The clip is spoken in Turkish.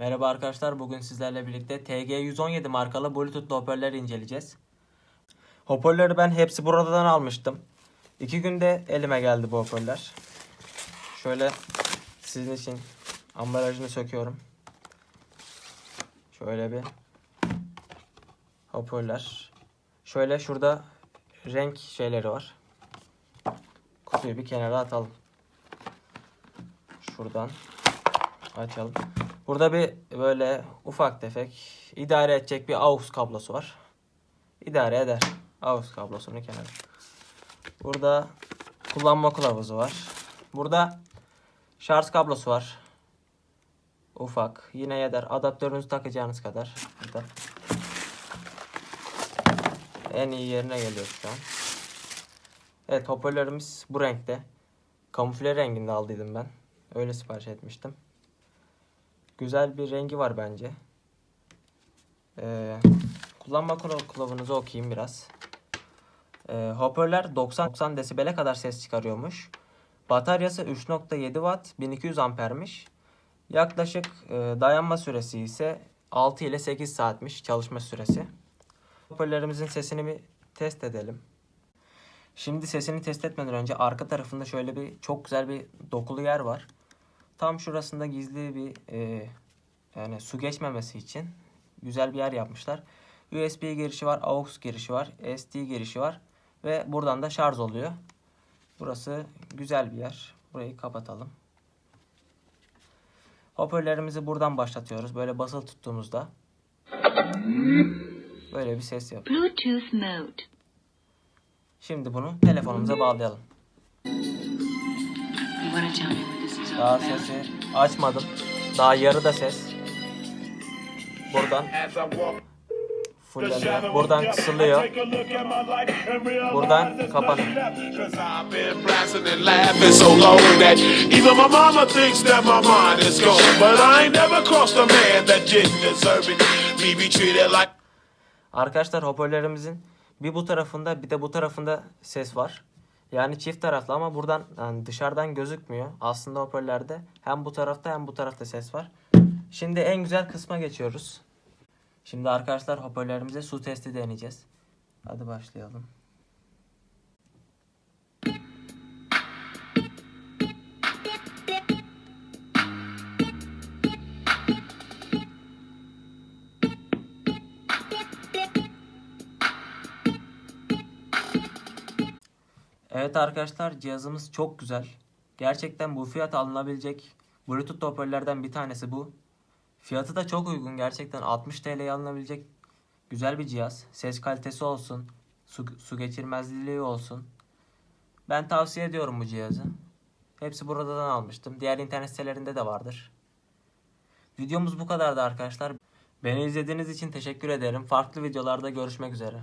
Merhaba arkadaşlar. Bugün sizlerle birlikte TG117 markalı Bluetooth hoparlörleri inceleyeceğiz. Hoparlörü ben hepsi buradan almıştım. İki günde elime geldi bu hoparlör. Şöyle sizin için ambalajını söküyorum. Şöyle bir hoparlör. Şöyle şurada renk şeyleri var. Kutuyu bir kenara atalım. Şuradan açalım. Burada bir böyle ufak tefek idare edecek bir AUX kablosu var. İdare eder. AUX kablosunu kenara. Burada kullanma kılavuzu var. Burada şarj kablosu var. Ufak. Yine yeter. Adaptörünüzü takacağınız kadar. Burada. En iyi yerine geliyor şu an. Evet hoparlörümüz bu renkte. Kamufle renginde aldıydım ben. Öyle sipariş etmiştim. Güzel bir rengi var bence. Ee, kullanma kılav- kılavunuzu okuyayım biraz. Ee, hoparlör 90, 90 desibele kadar ses çıkarıyormuş. Bataryası 3.7 watt 1200 ampermiş. Yaklaşık e, dayanma süresi ise 6 ile 8 saatmiş çalışma süresi. Hoparlörümüzün sesini bir test edelim. Şimdi sesini test etmeden önce arka tarafında şöyle bir çok güzel bir dokulu yer var. Tam şurasında gizli bir e, yani su geçmemesi için güzel bir yer yapmışlar. USB girişi var, AUX girişi var, SD girişi var ve buradan da şarj oluyor. Burası güzel bir yer. Burayı kapatalım. Hoparlörümüzü buradan başlatıyoruz. Böyle basılı tuttuğumuzda böyle bir ses yapıyor. Bluetooth mode. Şimdi bunu telefonumuza bağlayalım. You Daha sesi açmadım. Daha yarıda ses. Buradan fulleniyor. Buradan kısılıyor. Buradan like Arkadaşlar hoparlörümüzün bir bu tarafında bir de bu tarafında ses var. Yani çift taraflı ama buradan yani dışarıdan gözükmüyor. Aslında hoparlörde hem bu tarafta hem bu tarafta ses var. Şimdi en güzel kısma geçiyoruz. Şimdi arkadaşlar hoparlörümüze su testi deneyeceğiz. Hadi başlayalım. Evet arkadaşlar cihazımız çok güzel. Gerçekten bu fiyat alınabilecek Bluetooth hoparlörlerden bir tanesi bu. Fiyatı da çok uygun. Gerçekten 60 TL'ye alınabilecek güzel bir cihaz. Ses kalitesi olsun, su, su geçirmezliği olsun. Ben tavsiye ediyorum bu cihazı. Hepsi buradan almıştım. Diğer internet sitelerinde de vardır. Videomuz bu kadardı arkadaşlar. Beni izlediğiniz için teşekkür ederim. Farklı videolarda görüşmek üzere.